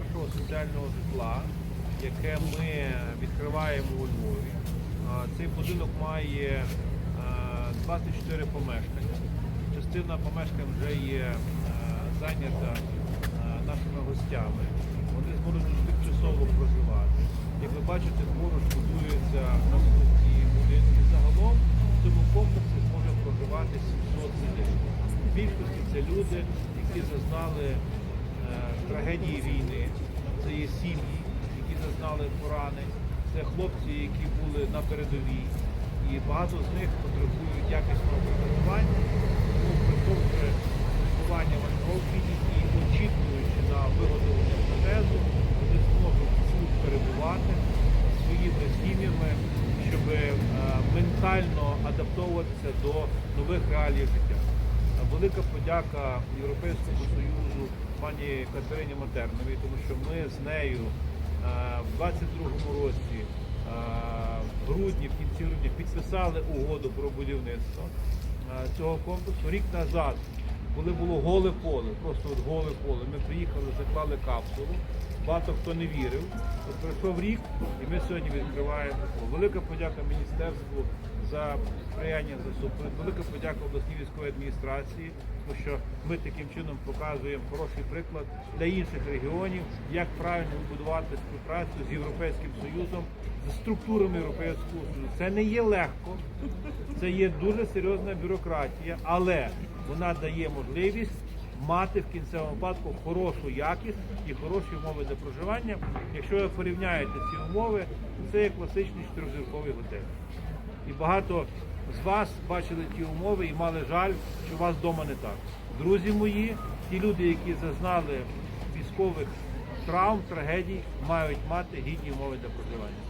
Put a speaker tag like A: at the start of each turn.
A: першого соціального житла, яке ми відкриваємо у Львові. Цей будинок має 24 помешкання. Частина помешкань вже є зайнята нашими гостями. Вони зможуть тимчасово проживати. Як ви бачите, поруч будуються наступні будинки. Загалом в цьому комплексі може проживати 700 людей. В більшості це люди, які зазнали трагедії війни, це є сім'ї, які зазнали поранень, це хлопці, які були на передовій, і багато з них потребують якісного приготування, продовжує лікування в Альтовпіні і очікуючи на виготовлення протезу, вони зможуть тут перебувати своїми сім'ями, щоб е, ментально адаптовуватися до нових реалій життя. Велика подяка Європейському Союзу пані Катерині Матерновій, тому що ми з нею е, в 22-му році, е, в грудні, в кінці грудня підписали угоду про будівництво е, цього комплексу. Рік назад, коли було голе поле, просто от голе поле, ми приїхали, заклали капсулу. Багато хто не вірив. От пройшов рік, і ми сьогодні відкриваємо. Велика подяка міністерству за сприяння супровід. Велика подяка обласній військовій адміністрації, тому що ми таким чином показуємо хороший приклад для інших регіонів, як правильно будувати співпрацю з Європейським Союзом, з структурами Європейського Союзу. Це не є легко, це є дуже серйозна бюрократія, але вона дає можливість мати в кінцевому випадку хорошу якість і хороші умови для проживання. Якщо ви порівняєте ці умови, це є класичний чотиризірковий готель. І багато з вас бачили ті умови і мали жаль, що у вас вдома не так. Друзі мої, ті люди, які зазнали військових травм, трагедій, мають мати гідні умови для проживання.